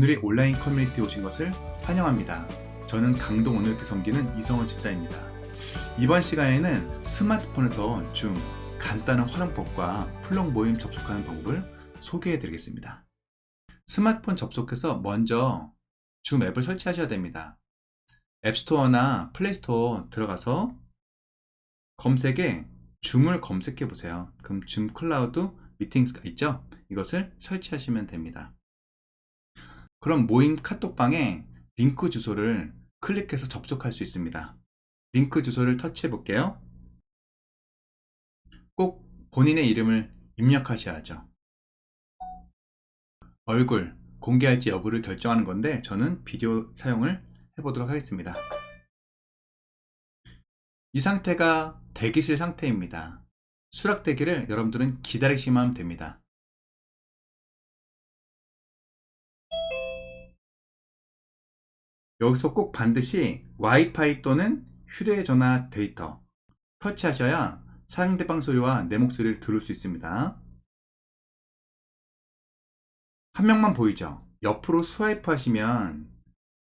오늘의 온라인 커뮤니티에 오신 것을 환영합니다. 저는 강동 오늘께 섬기는 이성원 집사입니다. 이번 시간에는 스마트폰에서 줌 간단한 활용법과 플럭 모임 접속하는 방법을 소개해 드리겠습니다. 스마트폰 접속해서 먼저 줌 앱을 설치하셔야 됩니다. 앱스토어나 플레이스토어 들어가서 검색에 줌을 검색해 보세요. 그럼 줌 클라우드 미팅스가 있죠? 이것을 설치하시면 됩니다. 그럼 모임 카톡방에 링크 주소를 클릭해서 접속할 수 있습니다. 링크 주소를 터치해 볼게요. 꼭 본인의 이름을 입력하셔야죠. 얼굴 공개할지 여부를 결정하는 건데 저는 비디오 사용을 해보도록 하겠습니다. 이 상태가 대기실 상태입니다. 수락되기를 여러분들은 기다리시면 됩니다. 여기서 꼭 반드시 와이파이 또는 휴대전화 데이터 터치하셔야 상대방 소리와 내 목소리를 들을 수 있습니다. 한 명만 보이죠? 옆으로 스와이프 하시면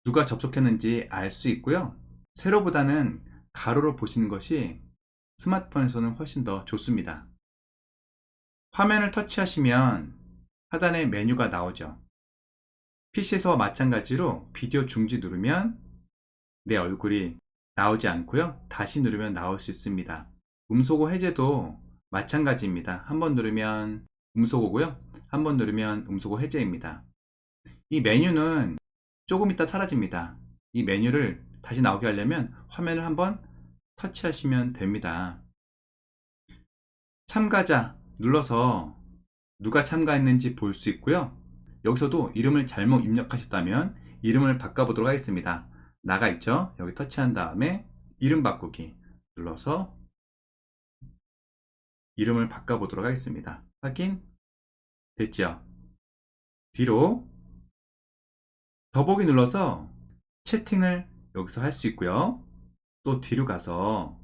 누가 접속했는지 알 수 있고요. 세로보다는 가로로 보시는 것이 스마트폰에서는 훨씬 더 좋습니다. 화면을 터치하시면 하단에 메뉴가 나오죠. PC에서와 마찬가지로 비디오 중지 누르면 내 얼굴이 나오지 않고요. 다시 누르면 나올 수 있습니다. 음소거 해제도 마찬가지입니다. 한번 누르면 음소거고요. 한번 누르면 음소거 해제입니다. 이 메뉴는 조금 있다 사라집니다. 이 메뉴를 다시 나오게 하려면 화면을 한번 터치하시면 됩니다. 참가자 눌러서 누가 참가했는지 볼 수 있고요. 여기서도 이름을 잘못 입력하셨다면 이름을 바꿔보도록 하겠습니다. 나가 있죠? 여기 터치한 다음에 이름 바꾸기 눌러서 이름을 바꿔보도록 하겠습니다. 확인 됐죠? 뒤로 더보기 눌러서 채팅을 여기서 할 수 있고요. 또 뒤로 가서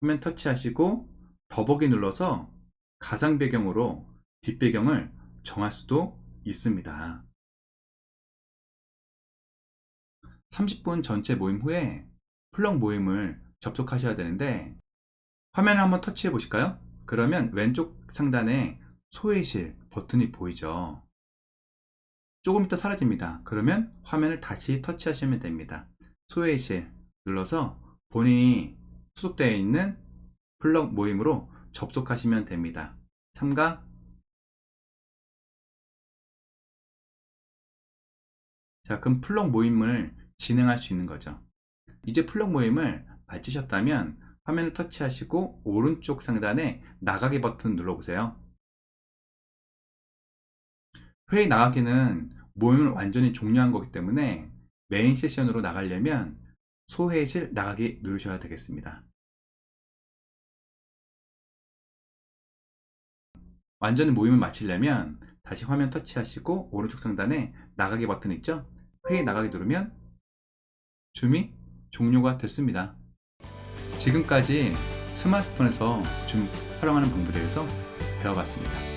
화면 터치하시고 더보기 눌러서 가상 배경으로 뒷배경을 정할 수도 있습니다. 30분 전체 모임 후에 플럭 모임을 접속하셔야 되는데 화면을 한번 터치해 보실까요? 그러면 왼쪽 상단에 소외실 버튼이 보이죠. 조금 있다 사라집니다. 그러면 화면을 다시 터치하시면 됩니다. 소외실 눌러서 본인이 소속되어 있는 플럭 모임으로 접속하시면 됩니다. 참가 자, 그럼 플럭 모임을 진행할 수 있는 거죠. 이제 플럭 모임을 마치셨다면 화면을 터치하시고 오른쪽 상단에 나가기 버튼 눌러보세요. 회의 나가기는 모임을 완전히 종료한 거기 때문에 메인 세션으로 나가려면 소회실 나가기 누르셔야 되겠습니다. 완전히 모임을 마치려면 다시 화면 터치하시고 오른쪽 상단에 나가기 버튼 있죠? 회의 나가기 누르면 줌이 종료가 됐습니다. 지금까지 스마트폰에서 줌 활용하는 방법에 대해서 배워봤습니다.